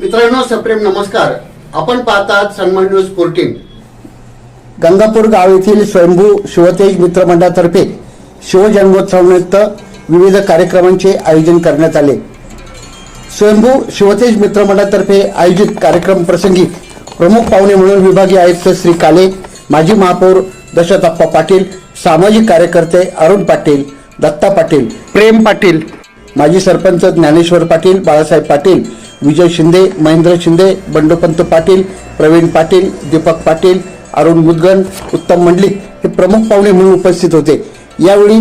मित्रांनो सप्रेम नमस्कार. आपण पाहतात सन्मान न्यूज फोर्टीन गंगापूर गाव येथील स्वयंभू शिवतेज मित्र मंडळातर्फे शिवजन्मोत्सवानिमित्त विविध कार्यक्रमांचे आयोजन करण्यात आले. स्वयंभू शिवतेज मित्र मंडळातर्फे आयोजित कार्यक्रम प्रसंगी प्रमुख पाहुणे म्हणून विभागीय आयुक्त श्री काले माजी महापौर दशरथप्पा पाटील सामाजिक कार्यकर्ते अरुण पाटील दत्ता पाटील प्रेम पाटील. माजी सरपंच ज्ञानेश्वर पाटील बाळासाहेब पाटील विजय शिंदे महेंद्र शिंदे बंडोपंत पाटील प्रवीण पाटील दीपक पाटील अरुण मुदगन उत्तम मंडलिक हे प्रमुख पाहुणे म्हणून उपस्थित होते. यावेळी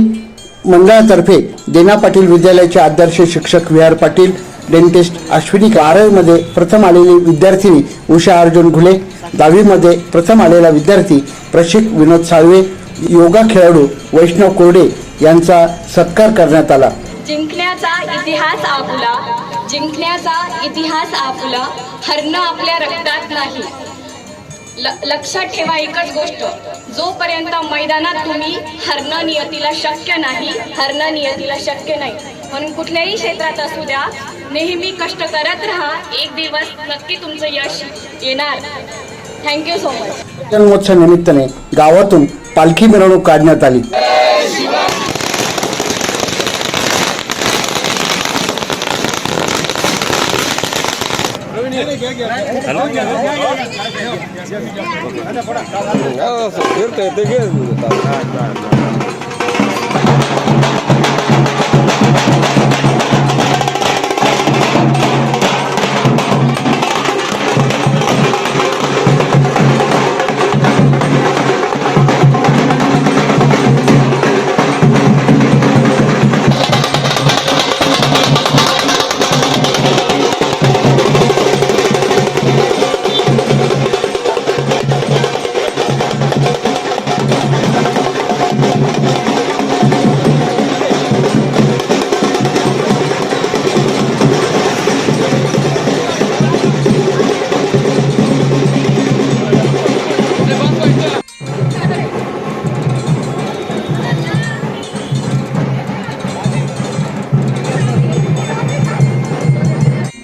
मंडळातर्फे देना पाटील विद्यालयाचे आदर्श शिक्षक विहार पाटील डेंटिस्ट अश्विनी बारावीमध्ये प्रथम आलेली विद्यार्थिनी उषा अर्जुन घुले दहावीमध्ये प्रथम आलेला विद्यार्थी प्रशिक विनोद साळवे योगा खेळाडू वैष्णव कोरडे यांचा सत्कार करण्यात आला. जिंकण्याचा इतिहास आपला जिंकण्याचा इतिहास आपला हरणं आपल्या रक्तात नाही. ल- लक्षात ठेवा एकच गोष्ट. जोपर्यंत मैदानात तुम्ही हरणं नियतीला शक्य नाही हरणं नियतीला शक्य नाही म्हणून कुठल्याही क्षेत्रात असू द्या नेहमी कष्ट करत राहा एक दिवस नक्की तुमचं यश येणार. थँक्यू सो मच जन्मोत्सव निमित्ताने गावातून पालखी मिरवणूक काढण्यात आली. Nada, suerte, te quedas.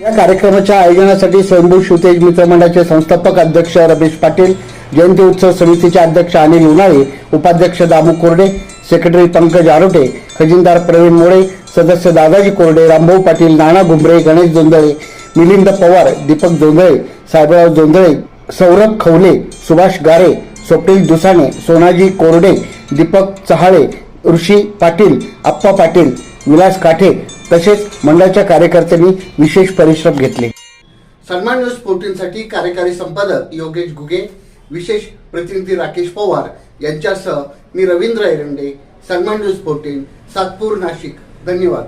या कार्यक्रमाच्या आयोजनासाठी स्वयंभू शिवतेज मित्र मंडळाचे संस्थापक अध्यक्ष रमेश पाटील जयंती उत्सव समितीचे अध्यक्ष अनिल उन्हाळे उपाध्यक्ष दामू कोरडे सेक्रेटरी पंकज आरोटे खजिनदार प्रवीण मोळे सदस्य दादाजी कोरडे रामभाऊ पाटील नाना घुमरे गणेश जोंधळे मिलिंद पवार दीपक जोंधळे साहेबराव जोंधळे सौरभ खवले सुभाष गारे स्वप्नील दुसाणे सोनाजी कोरडे दीपक चहाळे ऋषी पाटील आप्पा पाटील विलास काठे तसेच मंडळाच्या कार्यकर्त्यांनी विशेष परिश्रम घेतले. सन्मान न्यूज फोर्टीनसाठी कार्यकारी संपादक योगेश घुगे विशेष प्रतिनिधी राकेश पवार यांच्यासह मी रवींद्र एरंडे सन्मान न्यूज फोर्टीन सातपूर नाशिक. धन्यवाद.